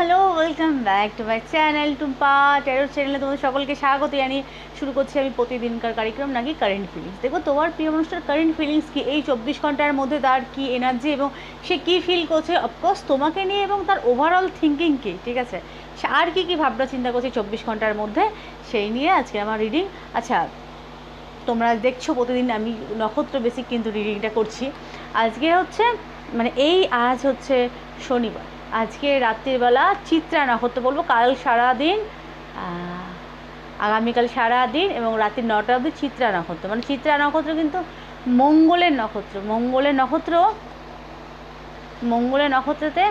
Hello, welcome back to my channel Tumpa tarot চ্যানেলে তোমাদের সকলকে স্বাগত। জানিয়ে শুরু করছি আমি প্রতিদিনকার কার্যক্রম নাকি কারেন্ট ফিলিংস দেখো, তোমার প্রিয় মানুষটার কারেন্ট ফিলিংস কি? এই চব্বিশ ঘণ্টার মধ্যে তার কি এনার্জি এবং সে কি ফিল করছে? অফকোর্স তোমাকে নিয়ে এবং তার ওভারঅল থিঙ্কিং কি, ঠিক আছে? আর কি কি ভাবনা চিন্তা করছে চব্বিশ ঘণ্টার মধ্যে, সেই নিয়ে আজকে আমার রিডিং আচ্ছা তোমরা দেখছ প্রতিদিন আমি নক্ষত্র বেসিক কিন্তু রিডিংটা করছি। আজকে হচ্ছে মানে এই আজ হচ্ছে শনিবার। আজকে রাত্রিবেলা চিত্রা নক্ষত্র বলব। কাল সারাদিন আগামীকাল সারাদিন এবং রাত্রি নটা অবধি চিত্রা নক্ষত্র। মানে চিত্রা নক্ষত্র কিন্তু মঙ্গলের নক্ষত্র। মঙ্গলের নক্ষত্র, মঙ্গলের নক্ষত্রতে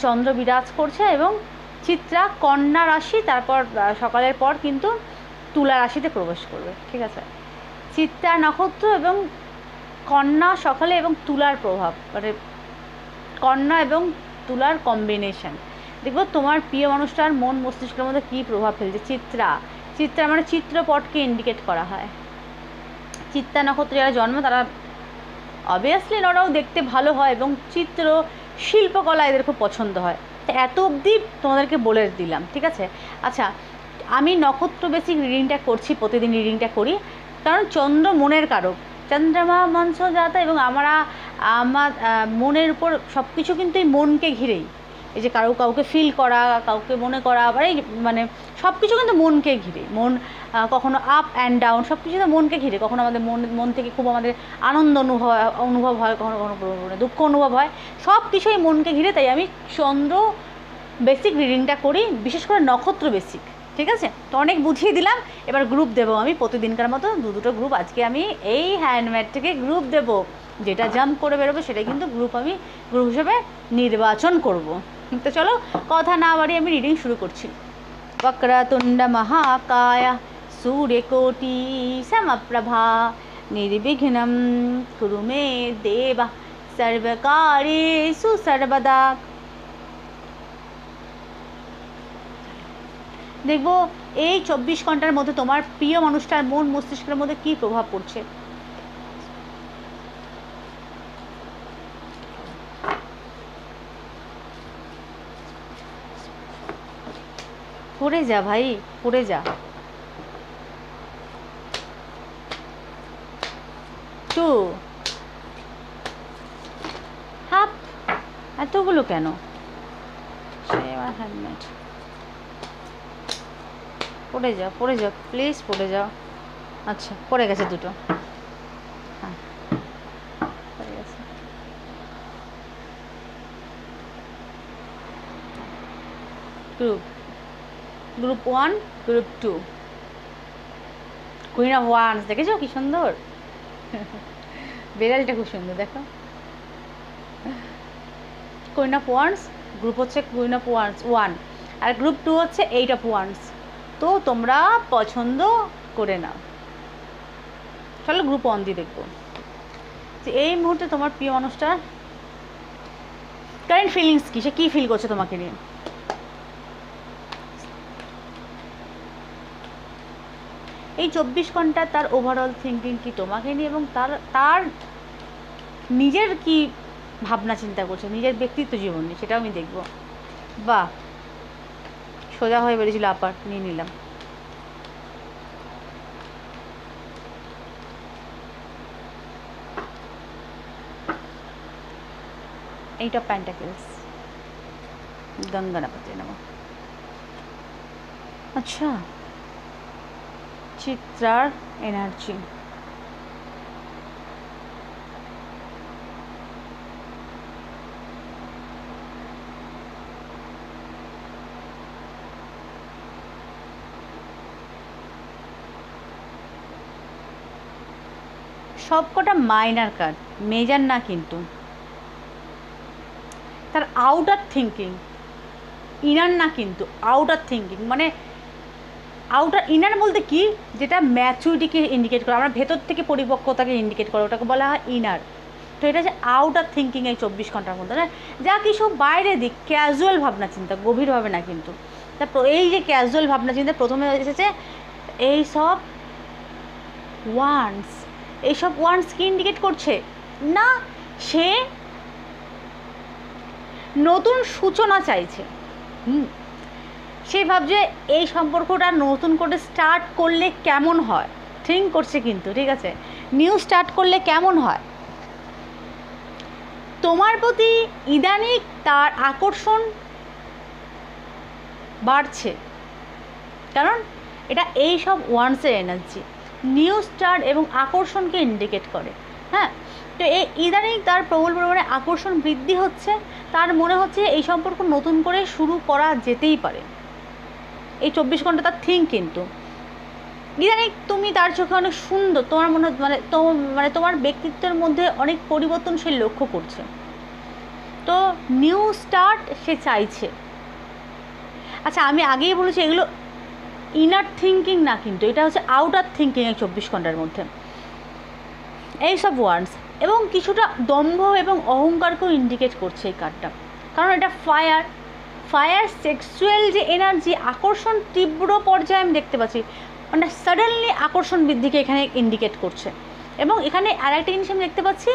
চন্দ্র বিরাজ করছে এবং চিত্রা কন্যা রাশি, তারপর সকালের পর কিন্তু তুলা রাশিতে প্রবেশ করবে। ঠিক আছে? চিত্রা নক্ষত্র এবং কন্যা সকালে এবং তুলার প্রভাব। মানে কন্যা এবং তুলার কম্বিনেশন দেখব তোমার প্রিয় মানুষটার মন মস্তিষ্কের মধ্যে কী প্রভাব ফেলছে? চিত্রা। চিত্রা মানে চিত্রপটকে ইন্ডিকেট করা হয়। চিত্রা নক্ষত্রে যারা জন্ম, তারা অবভিয়াসলি ওরাও দেখতে ভালো হয় এবং চিত্র শিল্পকলা এদের খুব পছন্দ হয়। তো এত অবধি তোমাদেরকে বলে দিলাম, ঠিক আছে? আচ্ছা আমি নক্ষত্র বেসিক রিডিংটা করছি, প্রতিদিন রিডিংটা করি। কারণ চন্দ্র মনের কারক। চন্দ্রমা যাতা এবং আমরা, আমার মনের উপর সব কিছু কিন্তু এই মনকে ঘিরেই। এই যে কারও কাউকে ফিল করা, কাউকে মনে করা, আবার এই মানে সব কিছু কিন্তু মনকে ঘিরে মন কখনো আপ অ্যান্ড ডাউন সব কিছু তো মনকে ঘিরে। কখনো আমাদের মন মন থেকে খুব আমাদের আনন্দ অনুভব অনুভব হয়, কখনো কখনো কখনো দুঃখ অনুভব হয়। সব কিছুই মনকে ঘিরে, তাই আমি চন্দ্র বেসিক রিডিংটা করি, বিশেষ করে নক্ষত্র বেসিক ঠিক আছে? তো অনেক বুঝিয়ে দিলাম। এবার গ্রুপ দেব আমি। প্রতিদিনকার মতো দু দুটো গ্রুপ আজকে আমি এই হ্যান্ডম্যাড থেকে গ্রুপ দেব। যেটা জাম্প করে বেরোবো সেটা কিন্তু গ্রুপ আমি গ্রুপ হিসেবে নির্বাচন করব। তো চলো, কথা না বাড়িয়ে আমি রিডিং শুরু করছি। বক্রতুণ্ড মহাকায়, সূর্যকোটি সমপ্রভা, নির্বিঘ্নম কুরুমে দেবা সর্বকারী সুসর্বদা দেখব এই চব্বিশ ঘণ্টার মধ্যে তোমার প্রিয় মানুষটার মন মস্তিষ্কের মধ্যে কী প্রভাব পড়ছে? পড়ে যা ভাই, পড়ে যা। টু। হাফ। এতগুলো কেন? হেলমেট পড়ে যাও পড়ে যাও প্লিজ পড়ে যাও আচ্ছা পড়ে গেছে দুটো। হ্যাঁ পড়ে গেছে। Group group one group two queen of wands দেখেছ? কি সুন্দর। বেড়ালটা খুব সুন্দর, দেখো। কুইন অফ ওয়ান্স গ্রুপ হচ্ছে কুইন অফ ওয়ান্স ওয়ান আর গ্রুপ টু হচ্ছে এইট অফ ওয়ান্স তো তোমরা পছন্দ করে নাও। চলো গ্রুপ ওয়ান দিয়ে দেখব। এই মুহূর্তে তোমার প্রিয় মানুষটার কারেন্ট ফিলিংস কী? সে কী ফিল করছে তোমাকে নিয়ে? এই চব্বিশ ঘণ্টা তার ওভারঅল থিঙ্কিং কি তোমাকে নিয়ে এবং তার তার নিজের কি ভাবনা চিন্তা করছে? নিজের ব্যক্তিত্ব জীবন নিয়ে, সেটাও আমি দেখব। বাহ! সোজা হয়ে বেরিয়েছিল আপার নিয়ে নিলাম। এইট অফ প্যান্টাকেলস গঙ্গানাপতি নাম আচ্ছা চিত্রার এনার্জি সবকটা মাইনার কাজ মেজার না কিন্তু। তার আউটার থিঙ্কিং ইনার না কিন্তু আউটার থিঙ্কিং মানে আউটার ইনার বলতে কি? যেটা ম্যাচুরিটিকে ইন্ডিকেট করে, আমরা ভেতর থেকে পরিপক্কতাকে ইন্ডিকেট করে, ওটাকে বলা হয় ইনার তো এটা যে আউটার থিঙ্কিং এই চব্বিশ ঘণ্টার মধ্যে না যা কিছু বাইরে দিক ক্যাজুয়াল ভাবনা চিন্তা, গভীরভাবে না কিন্তু। তারপর এই যে ক্যাজুয়াল ভাবনা চিন্তা, প্রথমে এসেছে এই সব ওয়ান্স এইসব ওয়ান্স কি ইন্ডিকেট করছে। না, সে নতুন সূচনা চাইছে। হুম, সে ভাবছে এই সম্পর্কটা নতুন করে স্টার্ট করলে কেমন হয়? থিঙ্ক করছে কিন্তু, ঠিক আছে? নিউ স্টার্ট করলে কেমন হয়? তোমার প্রতি ইদানিং তার আকর্ষণ বাড়ছে। কারণ এটা এই সব ওয়ান্সের এনার্জি নিউ স্টার এবং আকর্ষণকে ইন্ডিকেট করে হ্যাঁ? তো এই ইদানিং তার প্রবল পরিমাণে আকর্ষণ বৃদ্ধি হচ্ছে। তার মনে হচ্ছে এই সম্পর্ক নতুন করে শুরু করা যেতেই পারে। এই চব্বিশ ঘণ্টা তার থিঙ্ক কিন্তু। ইদানিং তুমি তার চোখে অনেক সুন্দর, তোমার মনে মানে মানে তোমার ব্যক্তিত্বের মধ্যে অনেক পরিবর্তন সে লক্ষ্য করছে। তো নিউ স্টার্ট সে চাইছে। আচ্ছা আমি আগেই বলেছি এগুলো ইনার থিঙ্কিং না কিন্তু, এটা হচ্ছে আউটার থিঙ্কিং এই চব্বিশ ঘণ্টার মধ্যে। এইসব ওয়ার্ডস এবং কিছুটা দম্ভ এবং অহংকারকেও ইন্ডিকেট করছে এই কার্ডটা কারণ এটা ফায়ার ফায়ার সেক্সুয়াল যে এনার্জি আকর্ষণ তীব্র পর্যায়ে আমি দেখতে পাচ্ছি মানে সাডেনলি আকর্ষণ বৃদ্ধিকে এখানে ইন্ডিকেট করছে। এবং এখানে আরেকটা জিনিস আমি দেখতে পাচ্ছি,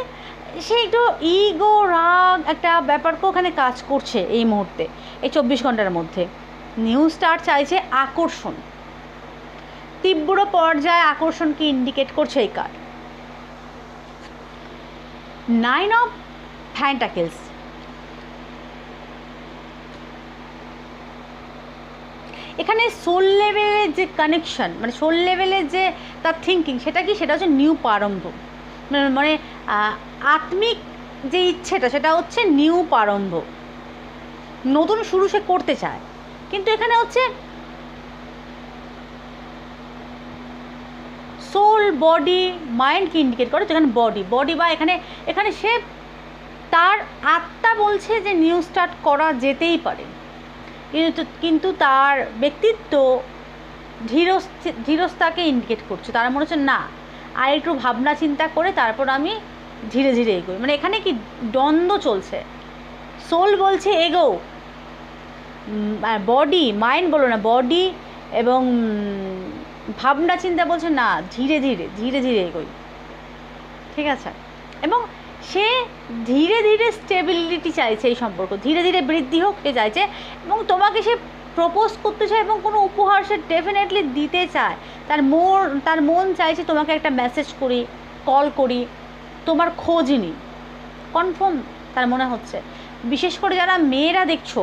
সে একটু ইগো রাগ একটা ব্যাপারকেও ওখানে কাজ করছে এই মুহূর্তে, এই চব্বিশ ঘণ্টার মধ্যে। নিউ স্টার চাইছে আকর্ষণ। তীব্র পর্যায়ে আকর্ষণকে ইন্ডিকেট করছে এই কার্ড নাইন অফ ফ্যান্টাকেলস এখানে সোল লেভেলের যে কানেকশন মানে সোল লেভেলের যে তার থিঙ্কিং সেটা কি? সেটা হচ্ছে নিউ প্রারম্ভ। মানে- মানে আত্মিক যে ইচ্ছেটা, সেটা হচ্ছে নিউ প্রারম্ভ। নতুন শুরু সে করতে চায়। কিন্তু এখানে হচ্ছে সোল বডি মাইন্ডকে ইন্ডিকেট করে তো এখানে বডি বডি বা এখানে এখানে সে তার আত্মা বলছে যে নিউ স্টার্ট করা যেতেই পারে। কিন্তু কিন্তু তার ব্যক্তিত্ব ধীরস্থ- ধীরস্তাকে ইন্ডিকেট করছে। তার মনে হচ্ছে, না, আর একটু ভাবনা চিন্তা করে তারপর আমি ধীরে ধীরে এগোই। মানে এখানে কি দ্বন্দ্ব চলছে? সোল বলছে, এগো বডি মাইন্ড বলো না বডি এবং ভাবনা চিন্তা বলছে, না, ধীরে ধীরে ধীরে ধীরে এগোই। ঠিক আছে? এবং সে ধীরে ধীরে স্টেবিলিটি চাইছে এই সম্পর্ক। ধীরে ধীরে বৃদ্ধি হোক, সে চাইছে। এবং তোমাকে সে প্রপোজ করতে চায় এবং কোনো উপহার সে ডেফিনেটলি দিতে চায়। তার মন তার মন চাইছে তোমাকে একটা মেসেজ করি কল করি। তোমার খোঁজ নিই কনফার্ম তার মনে হচ্ছে। বিশেষ করে যারা মেয়েরা দেখছ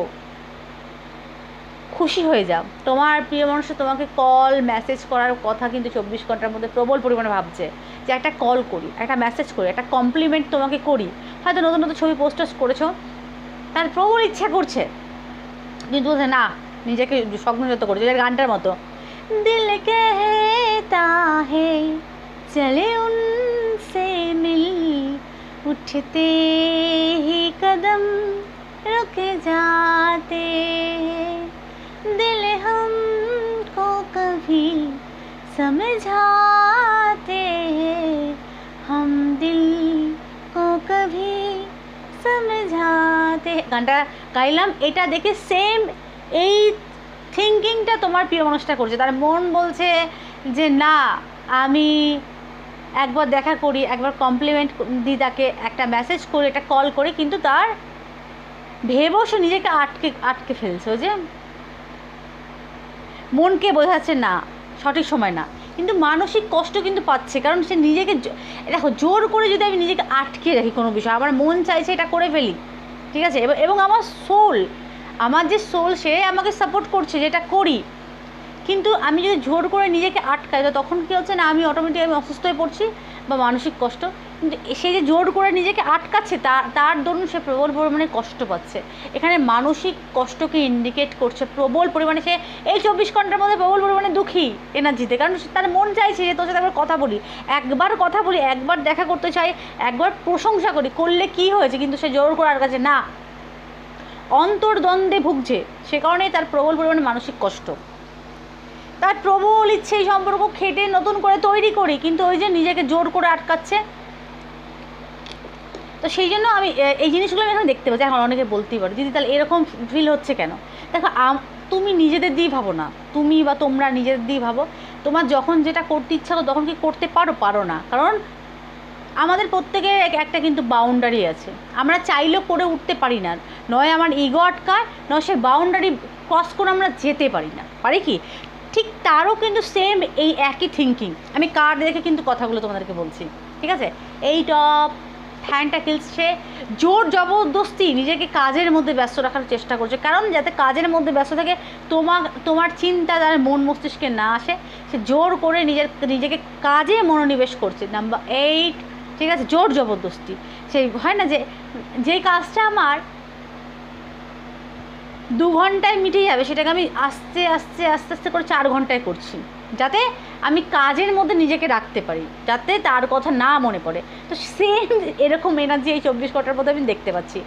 খুশি হয়ে যাও। তোমার প্রিয় মানুষ তোমাকে কল মেসেজ করার কথা কিন্তু চব্বিশ ঘণ্টার মধ্যে প্রবল পরিমাণে ভাবছে যে একটা কল করি, একটা মেসেজ করি, একটা কমপ্লিমেন্ট তোমাকে করি। হয়তো নতুন নতুন ছবি পোস্টার্স করেছ, তার প্রবল ইচ্ছা করছে। কিন্তু না, নিজেকে সংযত করছে যার গানটার মতো। দিল কে হে চলে উনসে মিল, উঠতে হি কদম রুক যাতে दिल हमको कभी समझाते हैं हम दिल को कभी समझाते हैं। গানটা গাইলাম এটা দেখে সেম এই থিঙ্কিংটা তোমার প্রিয় মানুষটা করছে তার মন বলছে যে না আমি একবার দেখা করি একবার কমপ্লিমেন্ট দিই তাকে একটা মেসেজ করি একটা কল করি কিন্তু তার ভেবেও সে নিজেকে আটকে আটকে ফেলছে ওই যে মনকে বোঝাচ্ছে না, সঠিক সময় না। কিন্তু মানসিক কষ্ট কিন্তু পাচ্ছে, কারণ সে নিজেকে দেখো, জোর করে যদি আমি নিজেকে আটকে রাখি কোনো বিষয়, আমার মন চাইছে এটা করে ফেলি, ঠিক আছে? এবং- আমার সোল আমার যে সোল সে আমাকে সাপোর্ট করছে যেটা করি। কিন্তু আমি যদি জোর করে নিজেকে আটকাই, তো তখন কী হচ্ছে না, আমি অটোমেটিক আমি অসুস্থ হয়ে পড়ছি বা মানসিক কষ্ট সে যে জোর করে নিজেকে আটকাচ্ছে তার তার দরুন সে প্রবল পরিমাণে কষ্ট পাচ্ছে। এখানে মানসিক কষ্টকে ইন্ডিকেট করছে, প্রবল পরিমাণে সে এই চব্বিশ ঘণ্টার মধ্যে প্রবল পরিমাণে দুঃখী এনার্জিতে কারণ তার মন চাইছে যে তোর সাথে একবার কথা বলি। একবার কথা বলি, একবার দেখা করতে চাই, একবার প্রশংসা করি, করলে কি হয়েছে? কিন্তু সে জোর করে আটকাচ্ছে, না। অন্তর্দ্বন্দ্বে ভুগছে, সে কারণেই তার প্রবল পরিমাণে মানসিক কষ্ট। তার প্রবল ইচ্ছে এই সম্পর্ক খেটে নতুন করে তৈরি করি, কিন্তু ওই যে নিজেকে জোর করে আটকাচ্ছে তো সেই জন্য আমি এই জিনিসগুলো আমি এখন দেখতে পাচ্ছি, এখন অনেকে বলতেই পারো। দিদি তাহলে এরকম ফিল হচ্ছে কেন? দেখো তুমি নিজেদের দিয়েই ভাবো না। তুমি বা তোমরা নিজেদের দিয়েই ভাবো। তোমার যখন যেটা করতে ইচ্ছা করো, তখন কি করতে পারো? পারো না। কারণ আমাদের প্রত্যেকের একটা কিন্তু বাউন্ডারি আছে। আমরা চাইলেও করে উঠতে পারি না। নয় আমার ইগো আটকায়, নয় সে বাউন্ডারি ক্রস করে আমরা যেতে পারি না। পারি কি? ঠিক তারও কিন্তু সেম এই একই থিঙ্কিং আমি কার্ড দেখে কিন্তু কথাগুলো তোমাদেরকে বলছি। ঠিক আছে? এই টপ ফ্যানটা খেলছে জোর জবরদস্তি নিজেকে কাজের মধ্যে ব্যস্ত রাখার চেষ্টা করছে। কারণ যাতে কাজের মধ্যে ব্যস্ত থাকে তোমার তোমার চিন্তা তার মন মস্তিষ্কে না আসে। সে জোর করে নিজের, নিজেকে কাজে মনোনিবেশ করছে। নাম্বার এইট ঠিক আছে? জোর জবরদস্তি। সেই হয় না যে যেই কাজটা আমার দু ঘন্টায় মিটে যাবে, সেটাকে আমি আস্তে আস্তে আস্তে আস্তে করে চার ঘন্টায় করছি। যাতে আমি কাজের মধ্যে নিজেকে রাখতে পারি, যাতে তার কথা না মনে পড়ে। তো সেম এরকম এনার্জি এই চব্বিশ ঘণ্টার মধ্যে আমি দেখতে পাচ্ছি।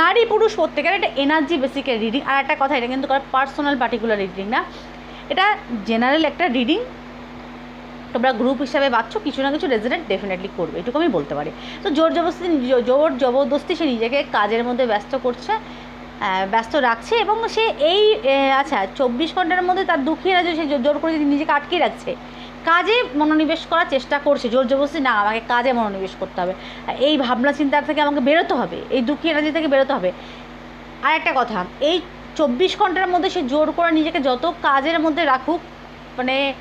নারী পুরুষ প্রত্যেকের একটা এনার্জি বেসিকের রিডিং আর একটা কথা, এটা কিন্তু পার্সোনাল পার্টিকুলার রিডিং না। এটা জেনারেল একটা রিডিং তোমরা গ্রুপ হিসাবে বাচ্চ কিছু না কিছু রেজিডেন্ট ডেফিনেটলি করবে, এটুকু আমি বলতে পারি। তো জোর জবরদস্তি জোর জবরদস্তি সে নিজেকে কাজের মধ্যে ব্যস্ত করছে ব্যস্ত রাখছে এবং সে এই আচ্ছা চব্বিশ ঘণ্টার মধ্যে তার দুঃখী রাজ্য সে জোর- করে যদি নিজেকে আটকে রাখছে, কাজে মনোনিবেশ করার চেষ্টা করছে, জোর জবরদস্তি, না, আমাকে কাজে মনোনিবেশ করতে হবে। এই ভাবনা চিন্তার থেকে আমাকে বেরোতে হবে, এই দুঃখী এনার্জি থেকে বেরোতে হবে। আর একটা কথা, এই চব্বিশ ঘণ্টার মধ্যে সে জোর করে নিজেকে যত কাজের মধ্যে রাখুক মানে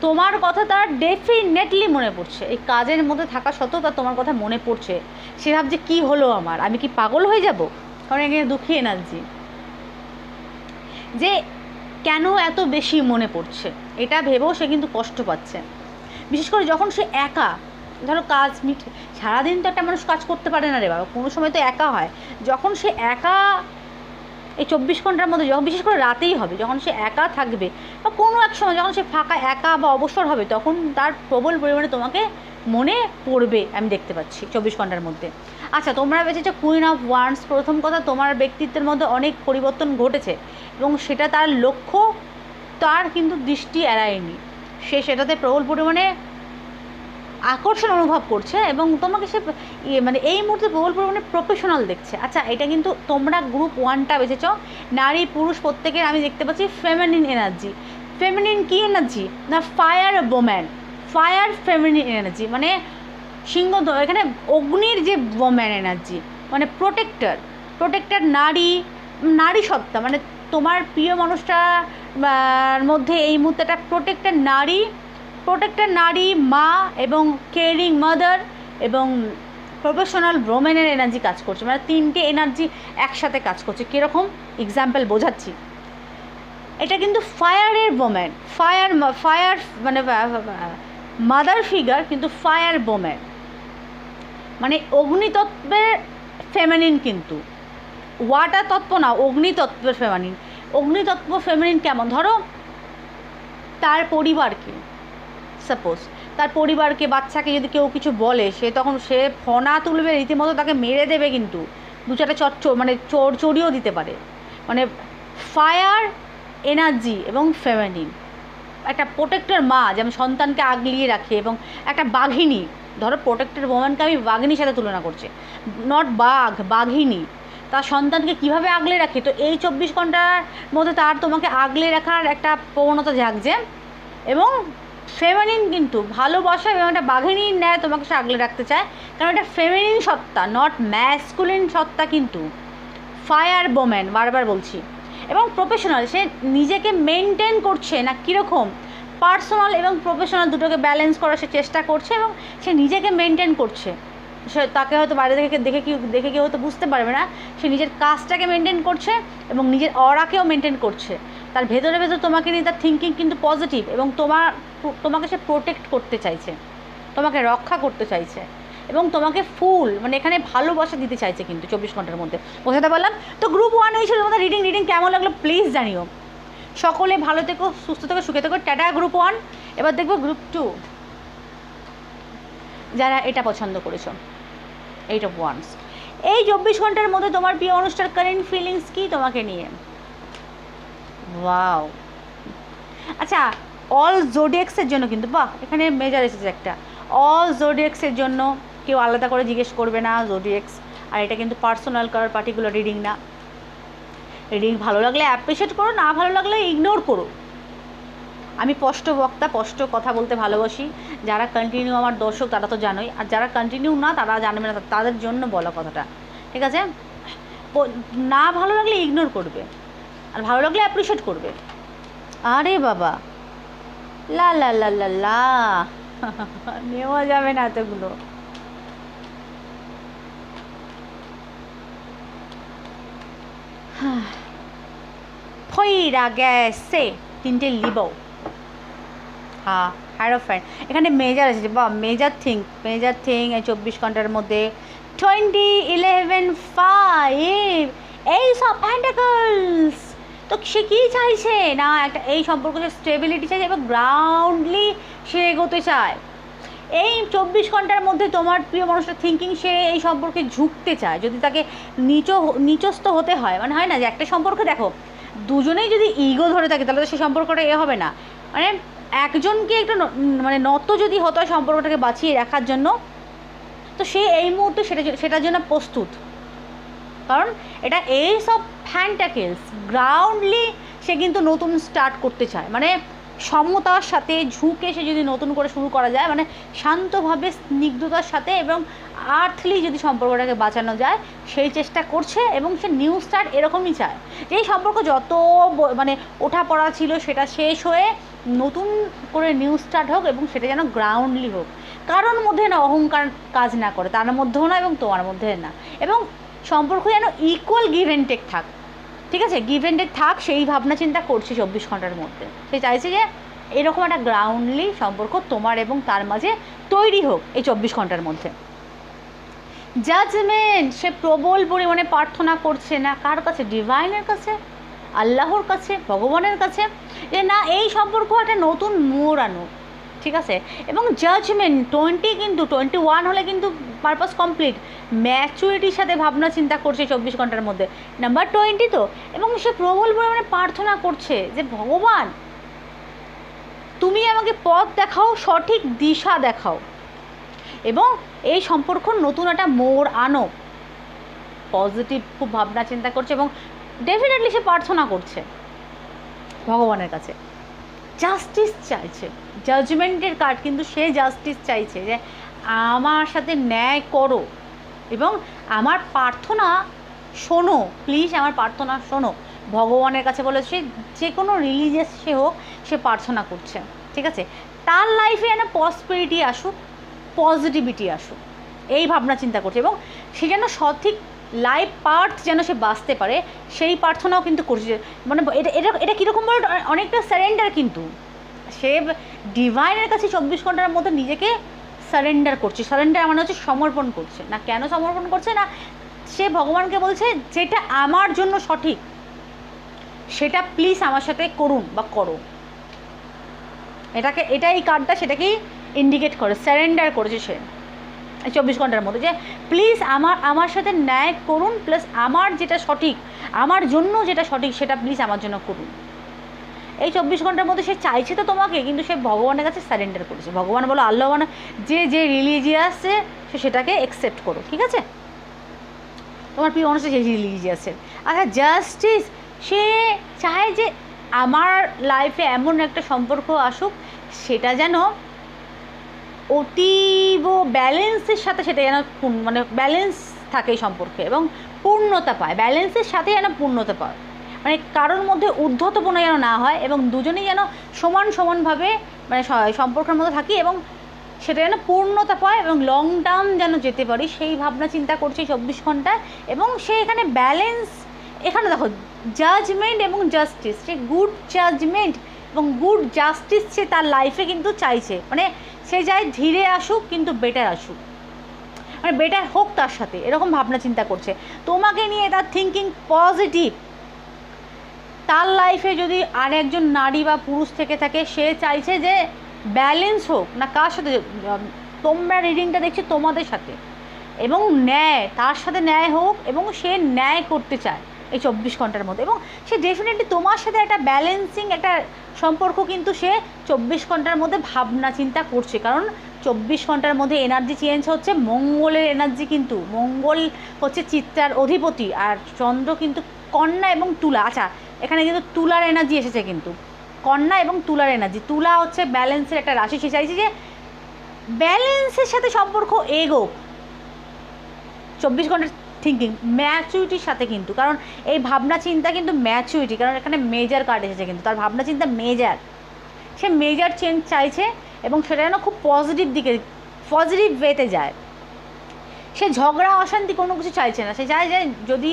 তোমার কথা তার ডেফিনেটলি মনে পড়ছে। এই কাজের মধ্যে থাকা সত্ত্বেও তার তোমার কথা মনে পড়ছে। সে ভাবছে, কী হলো আমার? আমি কি পাগল হয়ে যাব? কারণ এখানে দুঃখী এনার্জি। যে কেন এত বেশি মনে পড়ছে? এটা ভেবেও সে কিন্তু কষ্ট পাচ্ছে। বিশেষ করে যখন সে একা, ধরো কাজ মিট সারাদিন তো একটা মানুষ কাজ করতে পারে না রে বাবা, কোনো সময় তো একা হয়। যখন সে একা, এই চব্বিশ ঘণ্টার মধ্যে যখন, বিশেষ করে রাতেই হবে, যখন সে একা থাকবে, বা কোনো এক সময় যখন সে ফাঁকা, একা বা অবসর হবে, তখন তার প্রবল পরিমাণে তোমাকে মনে পড়বে, আমি দেখতে পাচ্ছি, চব্বিশ ঘণ্টার মধ্যে। আচ্ছা তোমরা বেঁচেছো কুইন অফ ওয়ান্স প্রথম কথা তোমার ব্যক্তিত্বের মধ্যে অনেক পরিবর্তন ঘটেছে এবং সেটা তার লক্ষ্য, তার কিন্তু দৃষ্টি এড়ায়নি। সে সেটাতে প্রবল পরিমাণে আকর্ষণ অনুভব করছে এবং তোমাকে সে ইয়ে মানে এই মুহূর্তে প্রবল পরিমাণে প্রফেশনাল দেখছে। আচ্ছা এটা কিন্তু তোমরা গ্রুপ ওয়ানটা বেছেছ। নারী, পুরুষ প্রত্যেকের আমি দেখতে পাচ্ছি ফেমিনিন এনার্জি ফেমিনিন কি এনার্জি না fire woman fire feminine energy মানে সিংহ এখানে অগ্নির যে বোম্যান এনার্জি মানে প্রোটেক্টর প্রোটেক্টর নারী নারী সত্তা মানে তোমার প্রিয় মানুষটা আহ, মধ্যে এই মুহূর্তে একটা প্রোটেক্টর নারী প্রোটেক্টর নারী মা এবং কেয়ারিং মাদার এবং প্রফেশনাল ব্রোমেনের এনার্জি কাজ করছে মানে তিনটে এনার্জি একসাথে কাজ করছে কীরকম? এক্সাম্পল বোঝাচ্ছি। এটা কিন্তু ফায়ারের বোম্যান ফায়ার ফায়ার মানে মাদার ফিগার কিন্তু ফায়ার বোম্যান মানে অগ্নিতত্ত্বের ফেমিনিন কিন্তু। ওয়াটার তত্ত্ব না, অগ্নিতত্ত্বের ফেমিনিন অগ্নিতত্ত্ব ফেমিনিন কেমন? ধরো, তার পরিবারকে সাপোজ তার পরিবারকে, বাচ্চাকে যদি কেউ কিছু বলে, সে তখন সে ফনা তুলবে, রীতিমতো তাকে মেরে দেবে কিন্তু। দু চারটে চচ্চ মানে চোর দিতে পারে। মানে ফায়ার এনার্জি এবং ফেমিনিন একটা প্রোটেক্টর মা, যেমন সন্তানকে আগলিয়ে রাখে এবং একটা বাঘিনী ধরো প্রোটেক্টর ওম্যানকে আমি বাঘিনীর সাথে তুলনা করছি। নট বাঘ, বাঘিনী। তার সন্তানকে কীভাবে আগলে রাখে? তো এই চব্বিশ ঘণ্টার মধ্যে তার তোমাকে আগলে রাখার একটা প্রবণতা জাগছে। এবং ফেমিনিন কিন্তু ভালোবাসা এবং একটা বাঘিনীর ন্যায় তোমাকে সে আগলে রাখতে চায়। কারণ এটা ফেমিনিন সত্তা নট ম্যাসকুলিন সত্তা কিন্তু। ফায়ার বোম্যান বারবার বলছি। এবং প্রফেশনাল সে নিজেকে মেনটেন করছে না কীরকম? পার্সোনাল এবং প্রফেশনাল দুটোকে ব্যালেন্স করার সে চেষ্টা করছে এবং সে নিজেকে মেনটেন করছে। সে তাকে হয়তো বাইরে থেকে দেখে কেউ দেখে কেউ হয়তো বুঝতে পারবে না। সে নিজের কাজটাকে মেনটেন করছে এবং নিজের অরাকেও মেনটেন করছে। তার ভেতরে ভেতরে তোমাকে নিয়ে তার থিঙ্কিং কিন্তু পজিটিভ এবং তোমার, তোমাকে সে প্রোটেক্ট করতে চাইছে। তোমাকে রক্ষা করতে চাইছে। এবং তোমাকে ফুল মানে এখানে ভালোবাসা দিতে চাইছে কিন্তু চব্বিশ ঘণ্টার মধ্যে। বোঝাতে পারলাম তো গ্রুপ ওয়ান হয়েছিল তোমাদের রিডিং রিডিং কেমন লাগল প্লিজ জানিও। সকলে ভালো থেকো, সুস্থ থেকো, সুখে থেকো। টাটা গ্রুপ ওয়ান এবার দেখব গ্রুপ টু যারা এটা পছন্দ করেছ এইট অফ ওয়ান্স এই চব্বিশ ঘণ্টার মধ্যে তোমার প্রিয় অনুষ্ঠান কারেন্ট ফিলিংস কি তোমাকে নিয়ে? ওয়াও আচ্ছা অল জোডিয়াক্সের জন্য কিন্তু, বাহ, এখানে মেজার এসেছে একটা। অল জোডিয়াক্সের জন্য কেউ আলাদা করে জিজ্ঞেস করবে না জোডিয়াক্স আর এটা কিন্তু পার্সোনাল কারোর পার্টিকুলার রিডিং না। রিডিং ভালো লাগলে অ্যাপ্রিসিয়েট করো, না ভালো লাগলে ইগনোর করো। আমি স্পষ্ট বক্তা, স্পষ্ট কথা বলতে ভালোবাসি। যারা কন্টিনিউ আমার দর্শক, তারা তো জানোই। আর যারা কন্টিনিউ না, তারা জানবে না, তাদের জন্য বলা কথাটা। ঠিক আছে? না ভালো লাগলে ইগনোর করবে। আর ভালো লাগলে অ্যাপ্রিসিয়েট করবে। আরে বাবা। লা লা লা লা লা। নেওয়া যাবে না এতগুলো। ফইরা গেছে তিনটে লিবো। হ্যাঁ ফ্রেন্ড এখানে মেজার আছে বা মেজার থিং মেজার থিং চব্বিশ ঘণ্টার মধ্যে টোয়েন্টি ইলেভেন ফাইভ এই সব প্যান্টাকলস তো সে কী চাইছে? না, একটা, এই সম্পর্ক সে স্টেবিলিটি চাইছে এবং গ্রাউন্ডলি সে এগোতে চায়। এই চব্বিশ ঘণ্টার মধ্যে তোমার প্রিয় মানুষটা থিঙ্কিং সে এই সম্পর্কে ঝুঁকতে চায়। যদি তাকে নিচ, নিচস্থ হতে হয় মানে হয় না যে একটা সম্পর্কে দেখো দুজনেই যদি ইগো ধরে থাকে, তাহলে তো সেই সম্পর্কটা এ হবে না। মানে একজনকে একটা মানে নত যদি হতো সম্পর্কটাকে বাঁচিয়ে রাখার জন্য, তো সে এই মুহূর্তে সেটা সেটার জন্য প্রস্তুত। কারণ এটা এই সব ফ্যান্টাকেলস গ্রাউন্ডলি সে কিন্তু নতুন স্টার্ট করতে চায়। মানে সমতার সাথে ঝুঁকে সে যদি নতুন করে শুরু করা যায় মানে শান্তভাবে, স্নিগ্ধতার সাথে এবং আর্থলি যদি সম্পর্কটাকে বাঁচানো যায়, সেই চেষ্টা করছে এবং সে নিউ স্টার্ট এরকমই চায়। যে এই সম্পর্ক যত মানে ওঠা পড়া ছিল সেটা শেষ হয়ে নতুন করে নিউ স্টার্ট হোক এবং সেটা যেন গ্রাউন্ডলি হোক। কারোর মধ্যে না অহংকার কাজ না করে, তার মধ্যেও না এবং তোমার মধ্যে না। এবং সম্পর্ক যেন ইকুয়াল গিভ অ্যান্ড টেক থাক। ঠিক আছে গিভ অ্যান্ড থাক, সেই ভাবনা চিন্তা করছে চব্বিশ ঘণ্টার মধ্যে। সে চাইছে যে এরকম একটা গ্রাউন্ডলি সম্পর্ক তোমার এবং তার মাঝে তৈরি হোক এই চব্বিশ ঘণ্টার মধ্যে। জাজমেন্ট সে প্রবল পরিমাণে প্রার্থনা করছে না। কার কাছে? ডিভাইনের কাছে, আল্লাহর কাছে, ভগবানের কাছে। যে না, এই সম্পর্ক একটা নতুন মোড় আনুক। ঠিক আছে? এবং জাজমেন্ট টোয়েন্টি কিন্তু টোয়েন্টি ওয়ান হলে কিন্তু পারপাস কমপ্লিট ম্যাচুরিটির সাথে ভাবনা চিন্তা করছে চব্বিশ ঘণ্টার মধ্যে। নাম্বার টোয়েন্টি তো? এবং সে প্রবল পরিমাণে প্রার্থনা করছে যে, ভগবান, তুমি আমাকে পথ দেখাও, সঠিক দিশা দেখাও। এবং এই সম্পর্ক নতুন একটা মোড় আনো। পজিটিভ খুব ভাবনা চিন্তা করছে এবং ডেফিনেটলি সে প্রার্থনা করছে ভগবানের কাছে। জাস্টিস চাইছে। জাজমেন্টের কার্ড কিন্তু সে জাস্টিস চাইছে যে, আমার সাথে ন্যায় করো এবং আমার প্রার্থনা শোনো প্লিজ আমার প্রার্থনা শোনো। ভগবানের কাছে বলে সে যে কোনো রিলিজিয়াস সে হোক, সে প্রার্থনা করছে। ঠিক আছে? তার লাইফে যেন পসপেরিটি আসুক পজিটিভিটি আসুক, এই ভাবনা চিন্তা করছে এবং সে যেন সঠিক লাইফ পার্ট যেন সে বাঁচতে পারে, সেই প্রার্থনাও কিন্তু করছে। মানে এটা এটা এটা কীরকম বলো অনেকটা স্যারেন্ডার কিন্তু। সে ডিভাইনের কাছে চব্বিশ ঘণ্টার মধ্যে নিজেকে সারেন্ডার করছে। সারেন্ডার মানে হচ্ছে সমর্পণ করছে। না কেন সমর্পণ করছে? না সে ভগবানকে বলছে, যেটা আমার জন্য সঠিক, সেটা প্লিজ আমার সাথে করুন বা করো। এটাকে এটা এই কার্ডটা সেটাকেই ইন্ডিকেট করে। স্যারেন্ডার করেছে সে। চব্বিশ ঘণ্টার মধ্যে যে প্লিজ আমার আমার সাথে ন্যায় করুন প্লাস আমার যেটা সঠিক, আমার জন্য যেটা সঠিক, সেটা প্লিজ আমার জন্য করুন। এই চব্বিশ ঘণ্টার মধ্যে সে চাইছে তো তোমাকে, কিন্তু সে ভগবানের কাছে সারেন্ডার করেছে। ভগবান বলো, আল্লাহ মানে যে যে রিলিজিয়াসে সে সেটাকে অ্যাকসেপ্ট করো। ঠিক আছে? তোমার প্রিয় মানুষ সেই রিলিজিয়াসের আচ্ছা জাস্টিস সে চায় যে আমার লাইফে এমন একটা সম্পর্ক আসুক, সেটা যেন অতীব ব্যালেন্সের সাথে সেটা যেন মানে ব্যালেন্স থাকে সম্পর্কে এবং পূর্ণতা পায়। ব্যালেন্সের সাথে যেন পূর্ণতা পায়। মানে কারোর মধ্যে উদ্ধতপনা যেন না হয় এবং দুজনেই যেন সমান সমানভাবে মানে সম্পর্কের মধ্যে থাকি এবং সেটা যেন পূর্ণতা পায় এবং লং টার্ম যেন যেতে পারি, সেই ভাবনা চিন্তা করছে চব্বিশ ঘন্টায় এবং সে এখানে ব্যালেন্স এখানে দেখো জাজমেন্ট এবং জাস্টিস সে গুড জাজমেন্ট এবং গুড জাস্টিস সে তার লাইফে কিন্তু চাইছে। মানে সে যায় ধীরে আসুক, কিন্তু বেটার আসুক। মানে বেটার হোক তার সাথে, এরকম ভাবনা চিন্তা করছে। তোমাকে নিয়ে তার থিঙ্কিং পজিটিভ তার লাইফে যদি আর একজন নারী বা পুরুষ থেকে থাকে, সে চাইছে যে ব্যালেন্স হোক, না কার সাথে তোমরা রিডিংটা দেখছি তোমাদের সাথে। এবং ন্যায়, তার সাথে ন্যায় হোক, এবং সে ন্যায় করতে চায়। এই চব্বিশ ঘণ্টার মধ্যে। এবং সে ডেফিনেটলি তোমার সাথে একটা ব্যালেন্সিং একটা সম্পর্ক কিন্তু সে চব্বিশ ঘণ্টার মধ্যে ভাবনা চিন্তা করছে। কারণ চব্বিশ ঘণ্টার মধ্যে এনার্জি চেঞ্জ হচ্ছে, মঙ্গলের এনার্জি কিন্তু, মঙ্গল হচ্ছে চিত্রার অধিপতি আর চন্দ্র কিন্তু কন্যা এবং তুলা। আচ্ছা এখানে কিন্তু তুলার এনার্জি এসেছে কিন্তু। কন্যা এবং তুলার এনার্জি তুলা হচ্ছে ব্যালেন্সের একটা রাশি। সে চাইছে যে ব্যালেন্সের সাথে সম্পর্ক এগোক। চব্বিশ ঘণ্টার থিঙ্কিং ম্যাচুরিটির সাথে কিন্তু, কারণ এই ভাবনা চিন্তা কিন্তু ম্যাচুরিটি কারণ এখানে মেজার কার্ড এসেছে কিন্তু, তার ভাবনা চিন্তা মেজার সে মেজার চেঞ্জ চাইছে এবং সেটা যেন খুব পজিটিভ দিকে পজিটিভ ওয়েতে যায়। সে ঝগড়া, অশান্তি কোনো কিছু চাইছে না, সে চায় যে যদি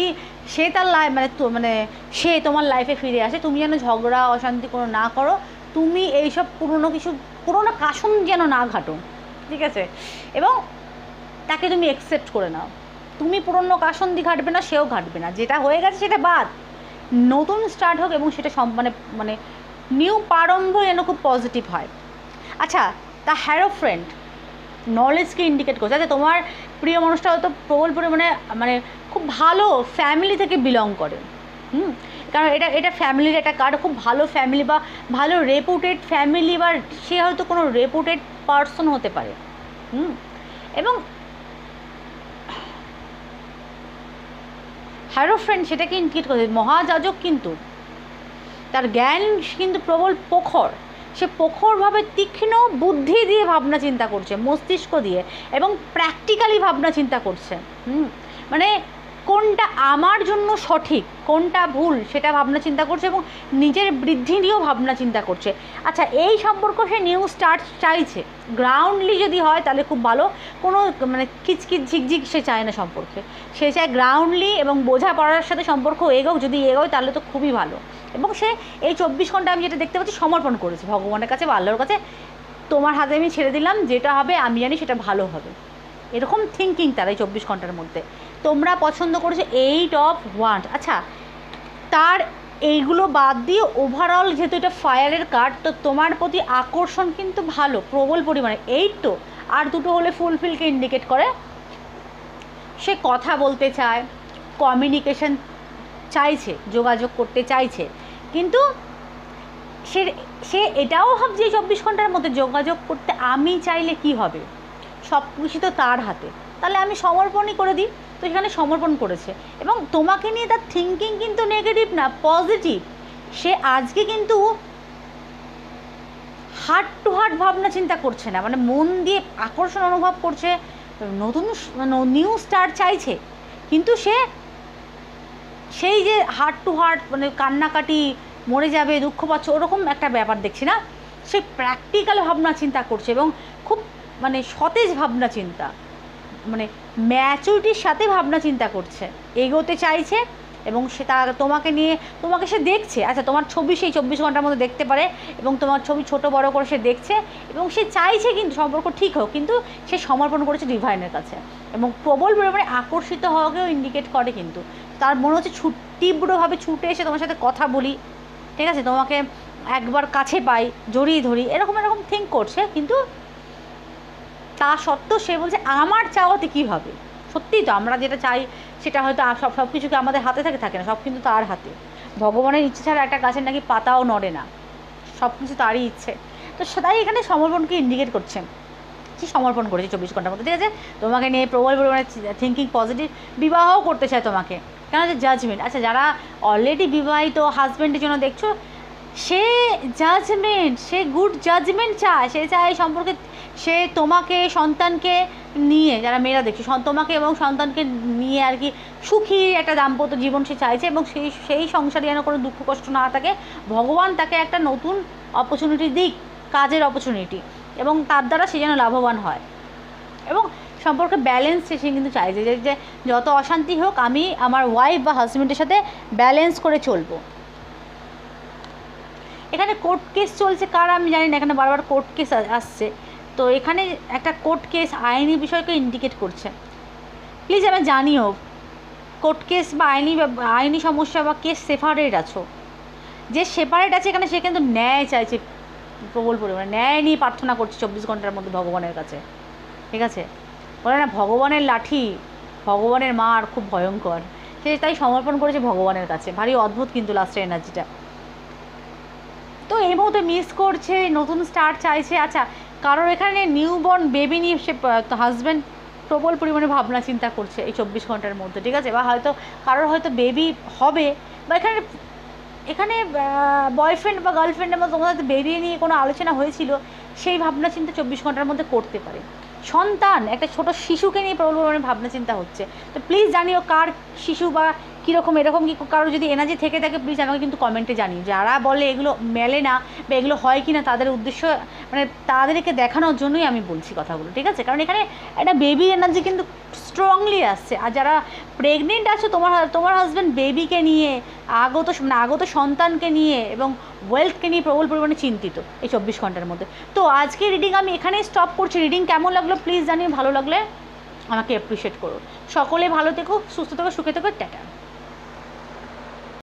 সে তার লাইফ মানে মানে সে তোমার লাইফে ফিরে আসে, তুমি যেন ঝগড়া, অশান্তি কোনো না করো, তুমি এইসব পুরনো কিছু, পুরোনো কাসন যেন না ঘাটো, ঠিক আছে? এবং তাকে তুমি অ্যাকসেপ্ট করে নাও। তুমি পুরনো কাসন্দি ঘাটবে না, সেও ঘাটবে না। যেটা হয়ে গেছে সেটা বাদ। নতুন স্টার্ট হোক এবং সেটা মানে মানে নিউ প্রারম্ভ যেন খুব পজিটিভ হয়। আচ্ছা তা হ্যারো ফ্রেন্ড নলেজকে ইন্ডিকেট করছে। আচ্ছা তোমার প্রিয় মানুষটা হয়তো প্রবল পরিমাণে মানে খুব ভালো ফ্যামিলি থেকে বিলং করে। হুম? কারণ এটা এটা ফ্যামিলির একটা কার্ড, খুব ভালো ফ্যামিলি বা ভালো রেপুটেড ফ্যামিলি বা সে হয়তো কোনো রেপুটেড পার্সন হতে পারে। হুম? এবং হ্যারো ফ্রেন্ড সেটাকে ইন্ডিকেট করে, মহাযাজক কিন্তু। তার জ্ঞান কিন্তু প্রবল প্রখর সে প্রখরভাবে তীক্ষ্ণ বুদ্ধি দিয়ে ভাবনা চিন্তা করছে, মস্তিষ্ক দিয়ে, এবং প্র্যাকটিক্যালি ভাবনা চিন্তা করছে। হুম? মানে কোনটা আমার জন্য সঠিক, কোনটা ভুল, সেটা ভাবনা চিন্তা করছে এবং নিজের বৃদ্ধি নিয়েও ভাবনা চিন্তা করছে। আচ্ছা এই সম্পর্ক সে নিউ স্টার্ট চাইছে। গ্রাউন্ডলি যদি হয়, তাহলে খুব ভালো। কোনো মানে কিচকিচ, ঝিকঝিক সে চায় না সম্পর্কে। সে চায় গ্রাউন্ডলি এবং বোঝাপড়ার সাথে সম্পর্ক এগোক, যদি এগোয়, তাহলে তো খুবই ভালো। এবং সে এই চব্বিশ ঘণ্টা আমি যেটা দেখতে পাচ্ছি, সমর্পণ করেছে ভগবানের কাছে বা আল্লাহর কাছে। তোমার হাতে আমি ছেড়ে দিলাম, যেটা হবে, আমি জানি সেটা ভালো হবে। এরকম থিঙ্কিং তার এই চব্বিশ ঘণ্টার মধ্যে। তোমরা পছন্দ করেছ এইট অফ ওয়ান আচ্ছা তার এইগুলো বাদ দিয়ে ওভারঅল যেহেতু এটা ফায়ারের কার্ড তো তোমার প্রতি আকর্ষণ কিন্তু ভালো, প্রবল পরিমাণে। এইট তো, আর দুটো হলে ফুলফিলকে ইন্ডিকেট করে। সে কথা বলতে চায় কমিউনিকেশন চাইছে, যোগাযোগ করতে চাইছে। কিন্তু সে সে এটাও ভাবছে চব্বিশ ঘণ্টার মধ্যে যোগাযোগ করতে আমি চাইলে কি হবে? সব কিছু তো তার হাতে। তাহলে আমি সমর্পণই করে দিই। তো সেখানে সমর্পণ করেছে। এবং তোমাকে নিয়ে তার থিঙ্কিং কিন্তু নেগেটিভ না পজিটিভ সে আজকে কিন্তু হার্ট টু হার্ট ভাবনা চিন্তা করছে না মানে মন দিয়ে আকর্ষণ অনুভব করছে, নতুন নিউ স্টার চাইছে। কিন্তু সে, সেই যে হার্ট টু হার্ট মানে কান্নাকাটি, মরে যাবে, দুঃখ পাচ্ছে, ওরকম একটা ব্যাপার দেখছি না। সে প্র্যাকটিক্যাল ভাবনা চিন্তা করছে এবং খুব মানে সতেজ ভাবনা চিন্তা। মানে ম্যাচুরিটির সাথে ভাবনা চিন্তা করছে। এগোতে চাইছে এবং সে তা তোমাকে নিয়ে, তোমাকে সে দেখছে। আচ্ছা তোমার ছবি সেই চব্বিশ ঘণ্টার মধ্যে দেখতে পারে এবং তোমার ছবি ছোট বড় করে সে দেখছে এবং সে চাইছে কিন্তু সম্পর্ক ঠিক হোক, কিন্তু সে সমর্পণ করেছে ডিভাইনের কাছে। এবং প্রবল পরিমাণে আকর্ষিত হওয়াকেও ইন্ডিকেট করে কিন্তু। তার মনে হচ্ছে ছুট তীব্রভাবে ছুটে এসে তোমার সাথে কথা বলি, ঠিক আছে? তোমাকে একবার কাছে পাই, জড়িয়ে ধরি, এরকম এরকম থিঙ্ক করছে, কিন্তু তা সত্ত্বেও সে বলছে, আমার চাওয়াতে কী হবে? সত্যিই তো, আমরা যেটা চাই সেটা হয়তো সব সব কিছুকে আমাদের হাতে থাকে থাকে না, সব কিন্তু তার হাতে। ভগবানের ইচ্ছে ছাড়া একটা গাছের নাকি পাতাও নড়ে না। সব কিছু তারই ইচ্ছে। তো সেটাই এখানে সমর্পণকে ইন্ডিকেট করছেন। সে সমর্পণ করেছে চব্বিশ ঘণ্টার মধ্যে, ঠিক আছে? তোমাকে নিয়ে প্রবল পরিমাণে থিঙ্কিং পজিটিভ বিবাহও করতে চায় তোমাকে। কেন যে জাজমেন্ট আচ্ছা যারা অলরেডি বিবাহিত হাজব্যান্ডের জন্য দেখছ, সে জাজমেন্ট সে গুড জাজমেন্ট চায়। সে চায় সম্পর্কে সে তোমাকে, সন্তানকে নিয়ে, যারা মেয়েরা দেখছে তোমাকে এবং সন্তানকে নিয়ে আর কি সুখী একটা দাম্পত্য জীবন সে চাইছে এবং সেই সেই সংসারে যেন কোনো দুঃখ কষ্ট না থাকে, ভগবান তাকে একটা নতুন অপরচুনিটি দিক, কাজের অপরচুনিটি এবং তার দ্বারা সে যেন লাভবান হয়। এবং সম্পর্কে ব্যালেন্স সে কিন্তু চাইছে যে যে যত অশান্তি হোক, আমি আমার ওয়াইফ বা হাজব্যান্ডের সাথে ব্যালেন্স করে চলবো। এখানে কোর্ট কেস চলছে, কার আমি জানি না, এখানে বারবার কোর্ট কেস আসছে। তো এখানে একটা কোর্ট কেস, আইনি বিষয়কে ইন্ডিকেট করছে। প্লিজ আমি জানিও, কোর্ট কেস বা আইনি আইনি সমস্যা বা কেস সেপারেট আছো? যে সেপারেট আছে এখানে সে কিন্তু ন্যায় চাইছে, প্রবল পরিমাণে ন্যায় নিয়ে প্রার্থনা করছে চব্বিশ ঘণ্টার মধ্যে ভগবানের কাছে। ঠিক আছে? বলে না, ভগবানের লাঠি, ভগবানের মার খুব ভয়ঙ্কর। সে তাই সমর্পণ করেছে ভগবানের কাছে। ভারী অদ্ভুত কিন্তু লাস্টের এনার্জিটা তো এই মুহূর্তে মিস করছে, নতুন স্টার চাইছে। আচ্ছা কারোর এখানে নিউ বর্ন বেবি নিয়ে সে হাজব্যান্ড প্রবল পরিমাণে ভাবনা চিন্তা করছে এই চব্বিশ ঘণ্টার মধ্যে, ঠিক আছে? বা হয়তো কারোর হয়তো বেবি হবে, বা এখানে এখানে বয়ফ্রেন্ড বা গার্লফ্রেন্ডের মধ্যে তোমাদের বেরিয়ে নিয়ে কোনো আলোচনা হয়েছিল, সেই ভাবনা চিন্তা চব্বিশ ঘণ্টার মধ্যে করতে পারে। সন্তান, একটা ছোট শিশুকে নিয়ে প্রবল পরিমাণে ভাবনা চিন্তা হচ্ছে। তো প্লিজ জানিও কার শিশু বা কীরকম, এরকম কি কারও যদি এনার্জি থেকে থাকে প্লিজ আমাকে কিন্তু কমেন্টে জানিও। যারা বলে এগুলো মেলে না বা এগুলো হয় কি না তাদের উদ্দেশ্য মানে তাদেরকে দেখানোর জন্যই আমি বলছি কথাগুলো, ঠিক আছে? কারণ এখানে একটা বেবি এনার্জি কিন্তু স্ট্রংলি আসছে। আর যারা প্রেগনেন্ট আছো, তোমার তোমার হাজব্যান্ড বেবিকে নিয়ে, আগত মানে আগত সন্তানকে নিয়ে এবং ওয়েলথকে নিয়ে প্রবল পরিমাণে চিন্তিত এই চব্বিশ ঘণ্টার মধ্যে। তো আজকে রিডিং আমি এখানেই স্টপ করছি। রিডিং কেমন লাগল প্লিজ জানিয়ে ভালো লাগলে আমাকে অ্যাপ্রিসিয়েট করো। সকলে ভালো থেকো, সুস্থ থেকো, সুখে থেকো, টাটা।